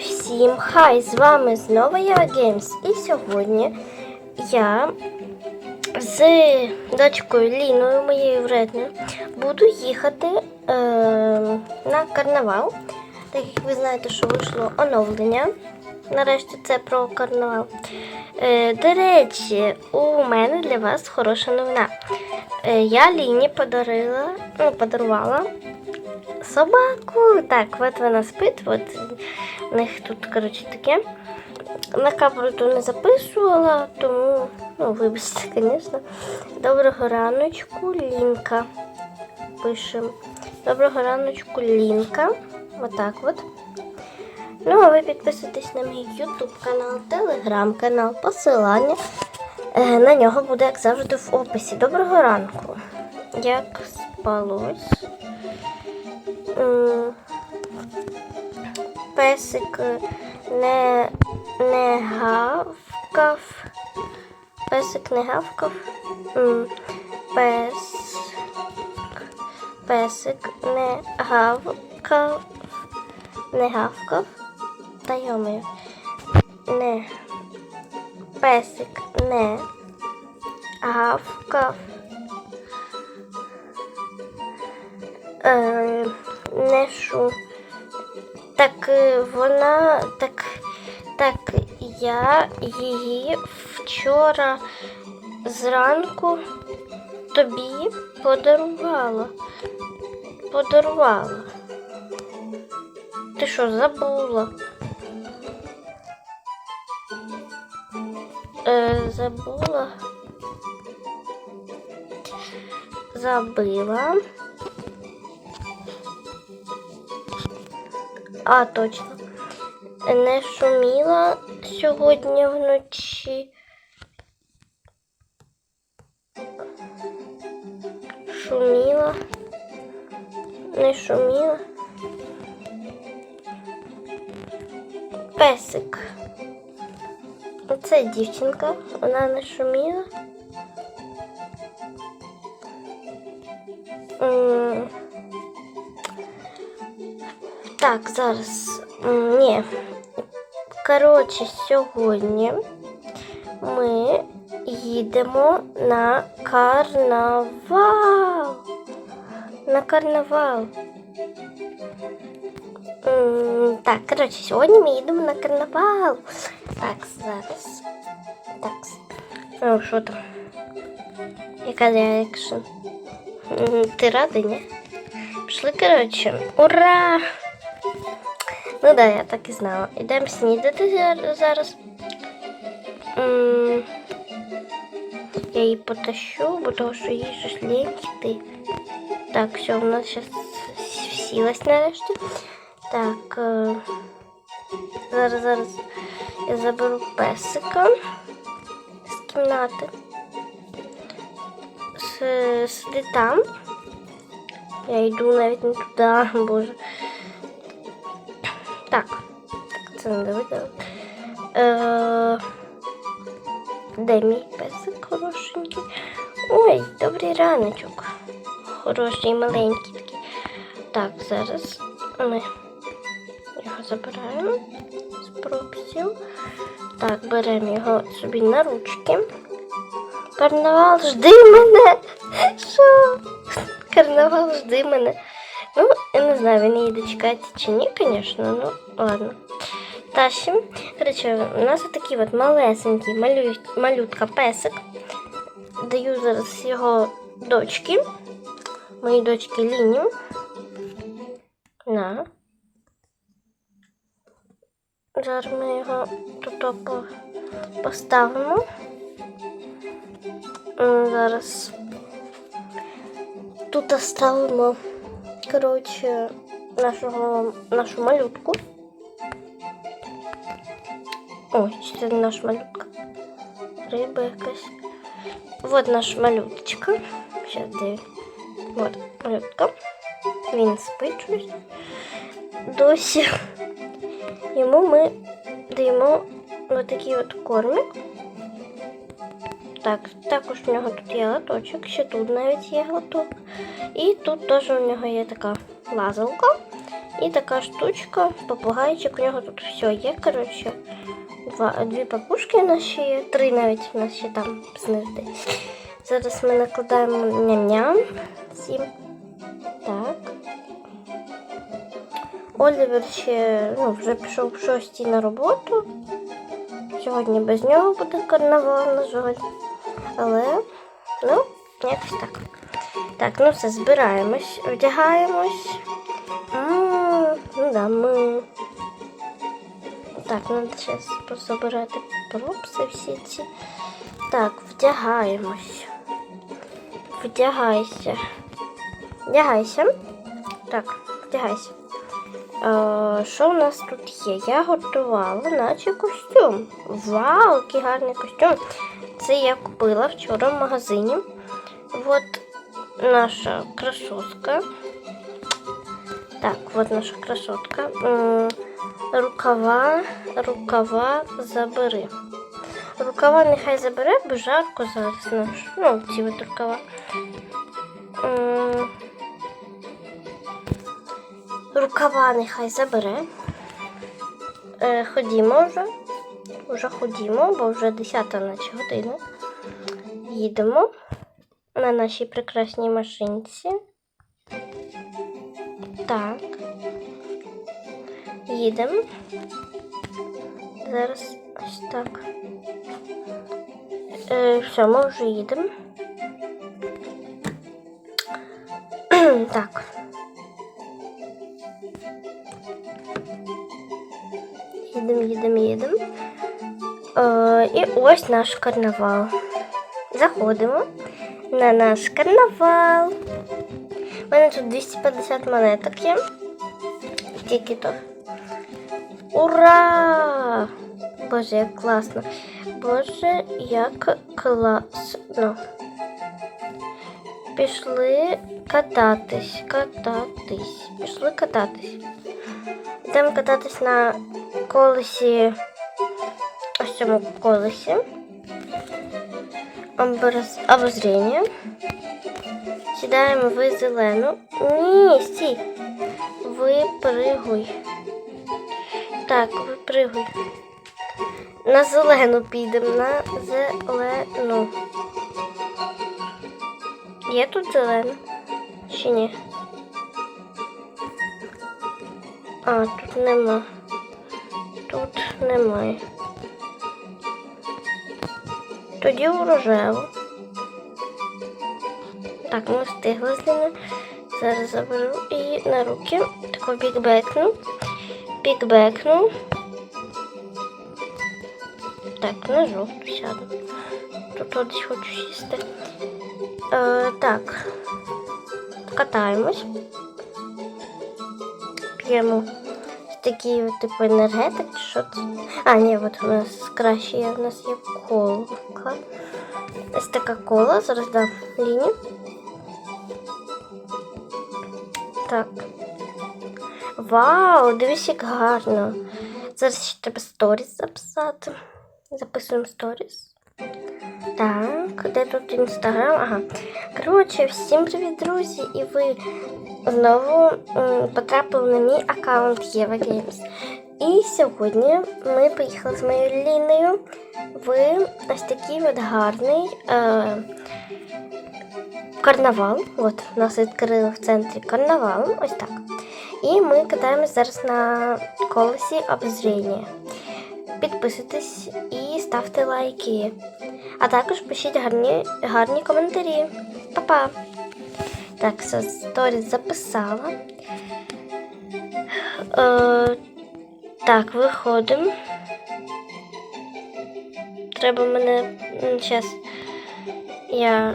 Всім хай! З вами знову я Геймс. І сьогодні я з дочкою Ліною, моєю вредною, буду їхати е, на карнавал. Так як ви знаєте, що вийшло оновлення. Нарешті це про карнавал. Е, до речі, у мене для вас хороша новина. Е, я Ліні подарила, ну, подарувала собаку. Так, от вона спить, от у них тут, коротше, таке. На камеру то не записувала, тому, ну, вибачте, звісно. Доброго раночку, Лінка. Пишемо. Доброго раночку, Лінка. Отак от. Ну, а ви підписуйтесь на мій YouTube канал, Telegram канал, посилання. е, На нього буде, як завжди, в описі. Доброго ранку. Як спалось? Песик не, не гавкав. Песик не гавкав. Пес, песик не гавкав. Не гавкав. Та йомаю. Не. Песик не гавкав. Е, не шу. Так е, вона так, так я її вчора зранку тобі подарувала. Подарувала. Ти що, забула? Е, забула. Забила. А, точно. Не шуміла сьогодні вночі. Шуміла. Не шуміла. Песик. Оце дівчинка, вона не шуміла. Так, зараз. Ні. Коротше, сьогодні ми їдемо на карнавал. На карнавал. Так, коротше, сьогодні ми їдемо на карнавал. Так, зараз. Так. Ну, що там? Яка реакшн? Ти радий, ні? Пішли, коротше. Ура! Ну да, я так і знала. Ідемо снідати зараз. Я її потащу, бо того, що їй щось йти. Так, все, вона зараз сілась нарешті. Так. е, Зараз, зараз я заберу песика з кімнати. Сиди там. Я йду навіть не туди, боже. Так, так це не видно. Е, де мій песик хорошенький? Ой, добрий раночок. Хороший, маленький такий. Так, зараз ми забираємо з прописів. Так, беремо його собі на ручки. Карнавал, жди мене! Що? Карнавал, жди мене. Ну, я не знаю, він її дочекається чи ні, звісно, ну ладно. Тащим. Коротше, у нас такий от малесенький малю... малютка песик. Даю зараз його дочки. Моїй дочці Ліні. На. Зараз ми його тут поставимо. Зараз тут оставимо, коротше, нашого, нашу малютку. Ой, це наша малютка? Риба якась. Вот наша малюточка. Сейчас де. Вот малютка. Він спить щось. Досі. Йому ми даємо отакий от кормик. Так, також в нього тут є латочок, ще тут навіть є латок. І тут теж у нього є така лазалка. І така штучка, попугайчик, у нього тут все є, коротше. Два, дві нас ще є, три навіть у нас ще там знизу. Зараз ми накладаємо ням-ням. Олівер ще ну, вже пішов в шостій на роботу. Сьогодні без нього буде карнавал, на жаль. Але, ну, якось так. Так, ну все, збираємось, вдягаємось. Ну да, ми. Так, треба зараз позабирати пропси всі ці. Так, вдягаємось. Вдягайся. Вдягайся. Так, вдягайся. Що у нас тут є? Я готувала, наче костюм. Вау, який гарний костюм. Це я купила вчора в магазині. От наша красотка. Так, вот наша красотка. Рукава, рукава забери. Рукава нехай забере, бо жарко зараз наш. Ну, ці от рукава. Рукава нехай забере. Е, ходімо вже. Вже ходімо, бо вже 10 наче година. Їдемо на нашій прекрасній машинці. Так. Їдемо. Зараз ось так. Е, все, ми вже їдемо. так. Їдемо, їдемо, їдемо. І ось наш карнавал. Заходимо на наш карнавал. У мене тут 250 монеток є. Тільки то. Ура! Боже, як класно. Боже, як класно. Пішли кататись, кататись. Пішли кататись. Йдемо кататись на колесі. Ось цьому колесі. Обозріння. Сідаємо в зелену. Ні, стій. Випригуй. Так, випригуй. На зелену підемо, на зелену. Є тут зелена? Чи ні? А, тут нема. Тут немає. Тоді у рожеву. Так, ми встигли з ними. Зараз заберу її на руки. Тако бікбекну. Бікбекну. Так, на жовту сяду. Тут десь хочу сісти. Е, так. Катаємось. П'ємо такий типу енергетик, чи що це? А, ні, от у нас краще є, у нас є колка. Ось така кола, зараз дам лінію. Так. Вау, дивись, як гарно. Зараз ще треба сторіс записати. Записуємо сторіс. Так, де тут інстаграм? Ага. Коротше, всім привіт, друзі! І ви знову потрапили на мій аккаунт Єва Games. І сьогодні ми поїхали з моєю Ліною в ось такий от гарний е, карнавал. От, нас відкрили в центрі карнавал. Ось так. І ми катаємось зараз на колесі обозріння. Підписуйтесь і ставте лайки. А також пишіть гарні, гарні коментарі. Па-па! Так, все, сторіс записала. Е, так, виходимо. Треба мене. Зараз. Я.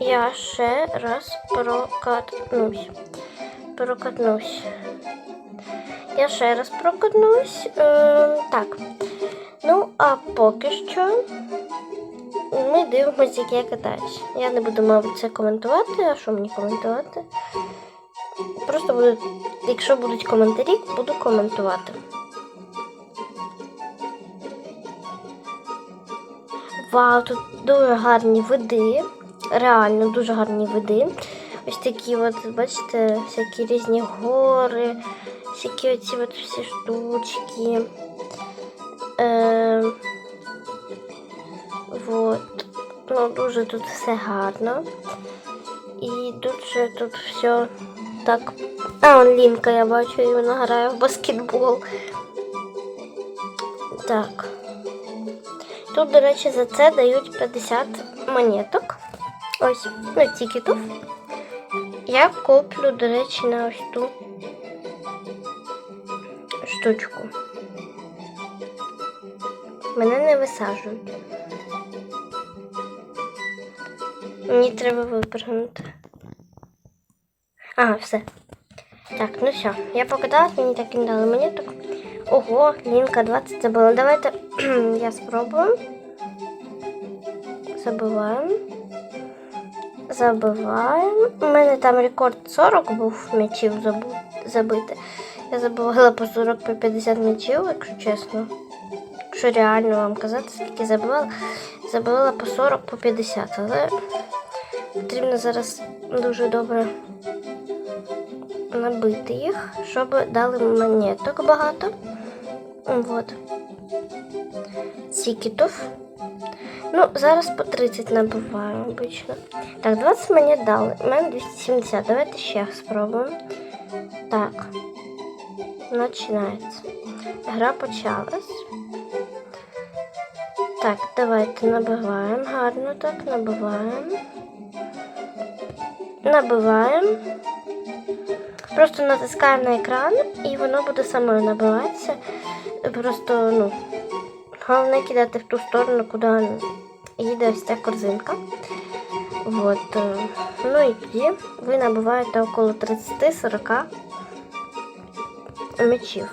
Я ще раз прокатнусь. Прокатнусь. Я ще раз прокатнусь. Е, так. Ну, а поки що ми дивимося, як я катаюсь. Я не буду, мабуть, це коментувати, а що мені коментувати? Просто буду, якщо будуть коментарі, буду коментувати. Вау, тут дуже гарні види. Реально дуже гарні види. ось такі от, бачите, всякі різні гори, всякі оці от всі штучки. Е, вот. Ну, дуже тут все гарно. І дуже тут все так. А, он Лінка, я бачу, і вона грає в баскетбол. Так. Тут, до речі, за це дають 50 монеток. Ось, ну, тікетів. Я куплю, до речі, на ось ту штучку. Мене не висаджують. Мені треба випрыгнути. Ага, все. Так, ну все. Я покаталась, мені так і не дали монеток. Ого, лінка 20 забила. Давайте я спробую. Забиваємо. Забиваємо. У мене там рекорд 40 був м'ячів забити. Я забивала по 40 по 50 м'ячів, якщо чесно. Якщо реально вам казати, скільки забивала, забивала по 40 по 50, але потрібно зараз дуже добре набити їх, щоб дали монеток багато. Вот. Тікетів. Ну, зараз по 30 набиваю обично. Так, 20 монет дали. У мене 270. Давайте ще спробуємо. Так. Починається. Гра почалась. Так, давайте набиваємо. Гарно так, набиваємо. Набиваємо. Просто натискаємо на екран і воно буде самою набиватися. Просто, ну, головне кидати в ту сторону, куди їде ось ця корзинка. Вот. е, Ну і тоді ви набиваєте около 30-40 м'ячів.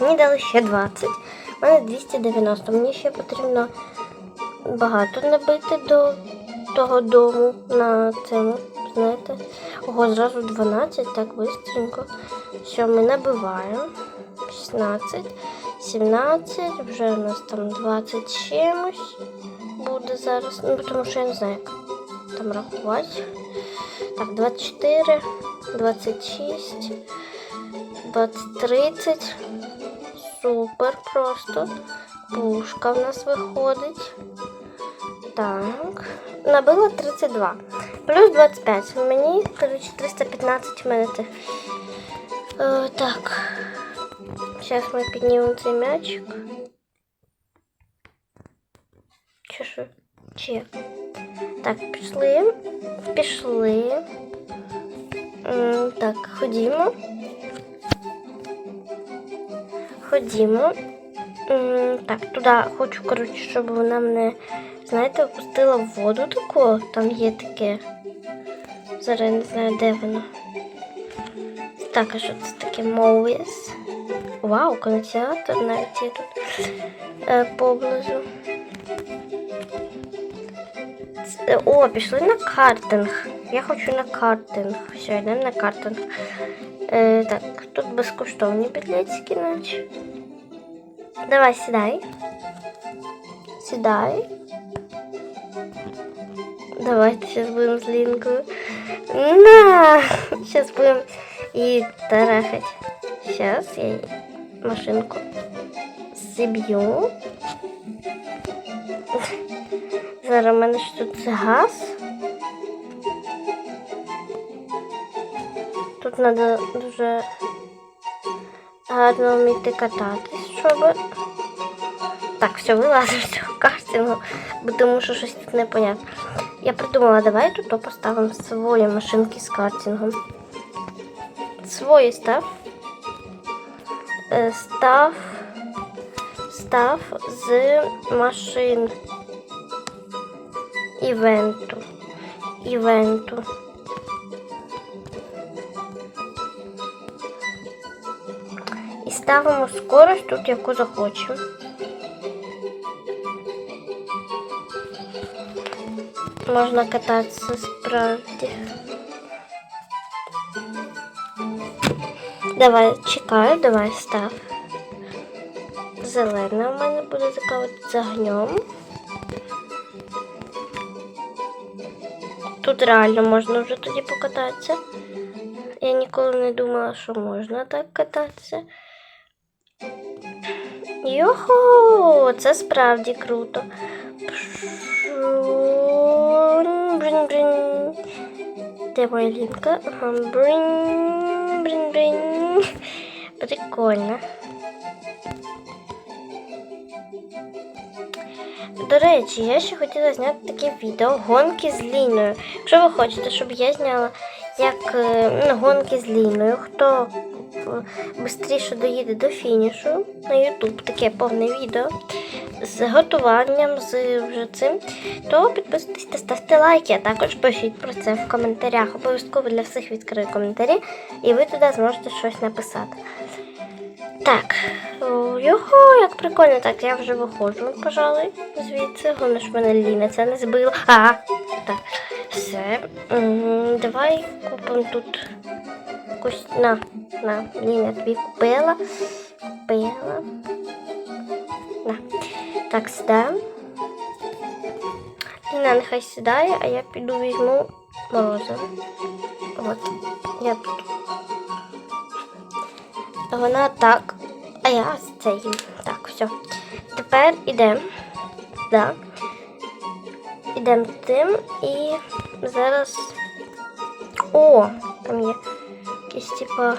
Мені дали ще 20. У мене 290. Мені ще потрібно багато набити до того дому на цьому, знаєте. Ого, зразу 12, так бистренько. Все, ми набиваємо. 16, 17, вже у нас там 20 чимось буде зараз. Ну, тому що я не знаю, як там рахувати. Так, 24, 26, 20, 30. Супер просто. Пушка в нас виходить. Так. Набила 32. Плюс 25. Мені, коротше, 315 в мене. тих. Е, так. Зараз ми піднімемо цей м'ячик. Чи що? Чи як? Так, пішли. Пішли. М, Так, ходімо. Ходімо. Так, туди хочу, коротше, щоб вона мене, знаєте, опустила в воду таку. Там є таке. Зараз я не знаю, де воно. Так, а що це таке Movies? Вау, кінотеатр навіть є тут е, поблизу. Це- О, пішли на картинг. Я хочу на картинг. Все, йдемо на картинг. Е, так, тут безкоштовні біблетики, наче. Давай, сідай. Сідай. Давайте сейчас будем с Линкою. На! Сейчас будем и тарахать. Сейчас я ей машинку зіб'ю. Зараз у мене ж тут газ. Тут треба дуже гарно вміти кататись, щоб. Так, все, вилазимо з цього картингу, бо тому що щось тут непонятно. Я придумала, давай тут поставимо свої машинки з картингом. Свої став. Е, Став. Став з машин. Івенту. Івенту. Ставимо скорость тут, яку захочемо. Можна кататися справді. Давай, чекаю, давай став. Зелена у мене буде така з огнем. тут реально можна вже тоді покататися. Я ніколи не думала, що можна так кататися. Йохо, це справді круто. Де моя лінка? Прикольно. До речі, я ще хотіла зняти таке відео гонки з Ліною. Якщо ви хочете, щоб я зняла як е, ну, гонки з Ліною, хто швидше доїде до фінішу на YouTube, таке повне відео з готуванням, з вже цим, то підписуйтесь та ставте лайки, а також пишіть про це в коментарях. Обов'язково для всіх відкрию коментарі, і ви туди зможете щось написати. Так, його, як прикольно, так, я вже виходжу, пожалуй, звідси. Головне, щоб мене Ліна це не збила. А, так, все. Давай купимо тут якусь. На, на, Ліна тобі купила. Купила. На. Так, сюди. Ліна нехай сідає, а я піду візьму морозиво. От, я тут. Вона так. А я з це їм. Так, все. Тепер ідемо. Да. Ідемо тим і зараз. О! Там є якийсь типа.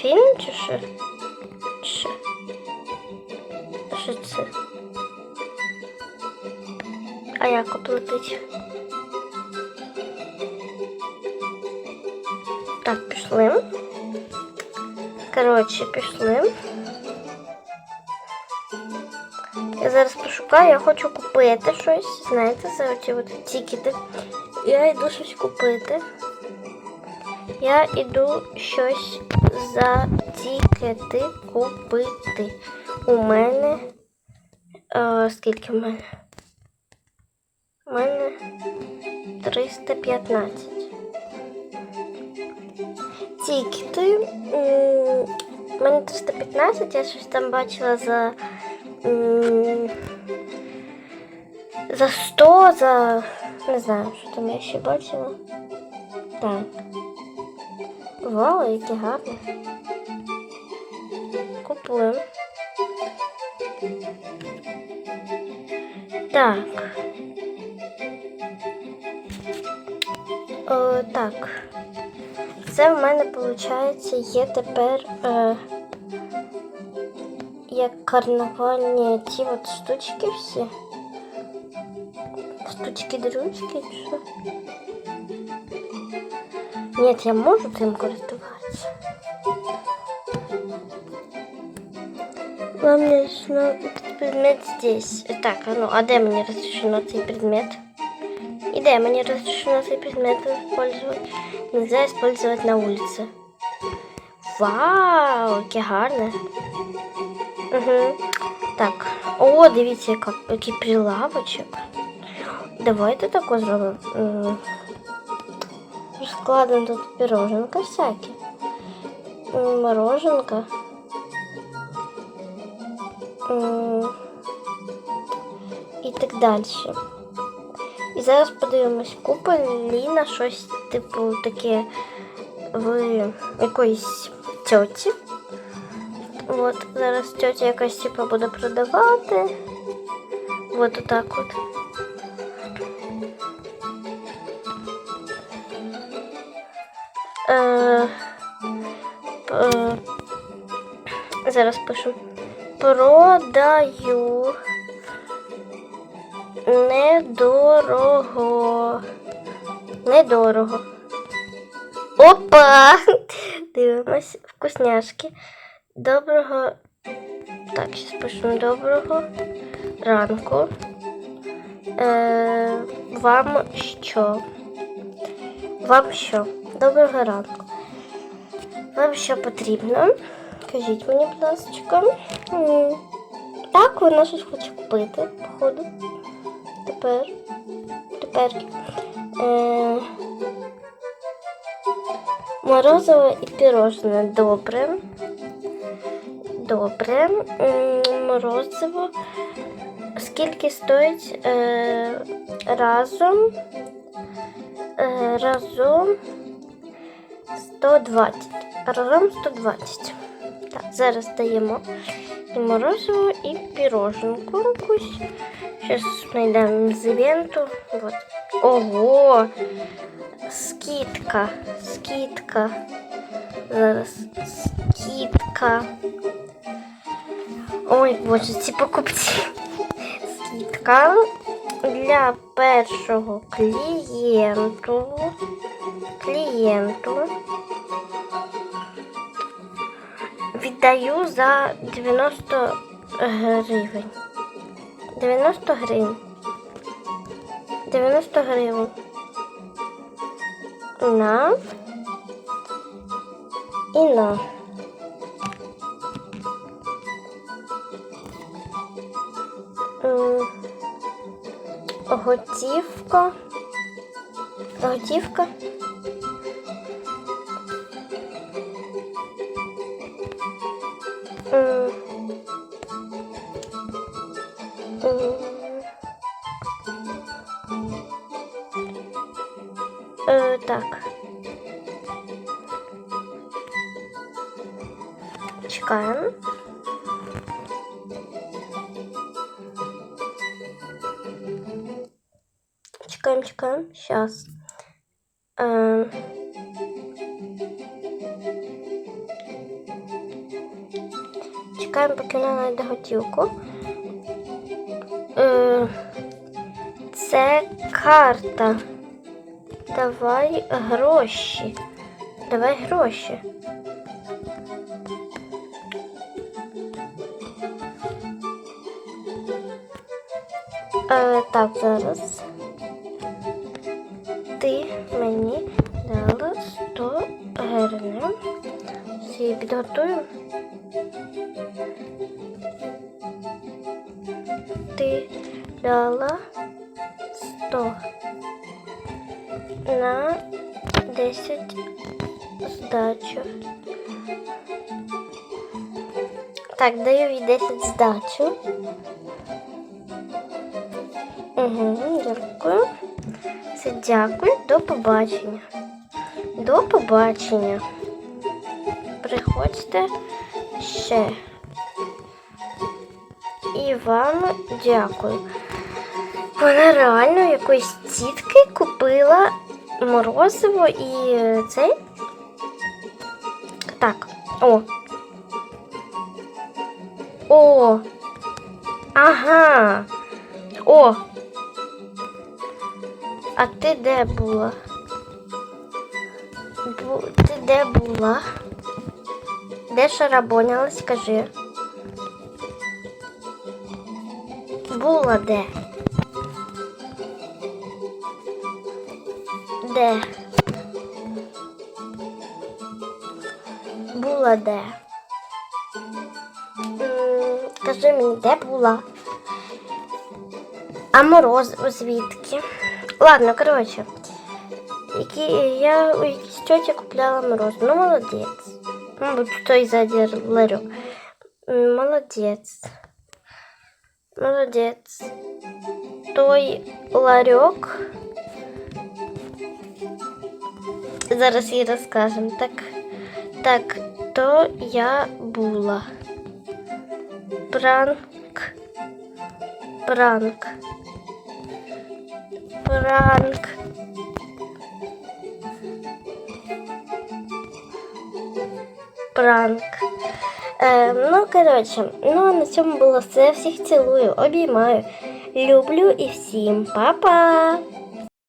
Фільм чи що? Чи що? А Що це? А як оплатить? Так, пішли. Коротше, пішли. Я зараз пошукаю, я хочу купити щось. Знаєте, за оці от тікети. Я йду щось купити. Я йду щось за тікети купити. У мене. Е, скільки в мене? У мене 315 тікети. У мене 315, я щось там бачила за. За 100, за. Не знаю, що там я ще бачила. Так. Вау, яке гарне. Купуємо. Так. О, так. Це в мене, виходить, є тепер е, як карнавальні ті от штучки всі. Штучки-дрючки чи що? Ні, я можу цим користуватися. Вам не разрешено этот предмет здесь. Так, а ну, а де мені разрешено цей предмет? И да, мне разрешено цей предмет использовать. Нельзя использовать на улице. Вау, яке гарне. Угу. Так. О, дивіться, яка, який прилавочок. Давайте тако зробимо. Розкладемо тут пироженка всякі. Мороженка. І так далі. І зараз подивимось, купа Ліна щось, типу, таке в якоїсь тьоті. От, зараз тьотя якась типу буде продавати. От отак от. Е, е, зараз пишу. Продаю. Недорого. Недорого. Опа! Дивимось вкусняшки. Доброго. Так, зараз пишемо доброго ранку. Е, вам що? Вам що? Доброго ранку. Вам що потрібно? Кажіть мені, будь ласка. Так, вона щось хоче купити, походу. Тепер. Тепер. Е, морозиво і пірожне. Добре. Добре. Морозиво. Скільки стоїть е, разом е, разом 120. Разом 120. Так, зараз даємо і морозиво, і піроженку якусь. Зараз знайдемо з івенту. Вот. Ого! Скидка, скидка. Зараз скидка. Ой, боже, ці покупці. Скидка для першого клієнту. Клієнту. Віддаю за 90 гривень. 90 гривень. 90 гривень. На. І на. Готівка. Готівка. М, м, Е, так. Чекаємо. Чекаємо. Сейчас. Е, чекаємо, поки вона знайде готівку. Е, це карта. Давай гроші. Давай гроші. Е, так, зараз. Ти мені дала 100 гривень. Всі підготую. Ти дала 100 на 10 здачу. Так, даю їй 10 здачу. Угу. Дякую. До побачення. До побачення. Приходьте ще. І вам дякую. Вона реально якоїсь тітки купила морозиво і цей. Так, о. О. Ага. О. А ти де була? Бу... Ти де була? Де шарабоняла, скажи? Була де? Де? Була де? М, Скажи мені, де була? А морозиво звідки? Ладно, коротше. Які, я у якійсь тьоті купляла морозиво. Ну, молодець. Мабуть, той ззаді ларьок. М, Молодець. Молодець. Той ларьок. Зараз їй розкажемо. Так, так, то я була. Пранк. Пранк. Пранк. Пранк. Е, ну, коротше, ну а на цьому було все. Всіх цілую, обіймаю. Люблю і всім па-па!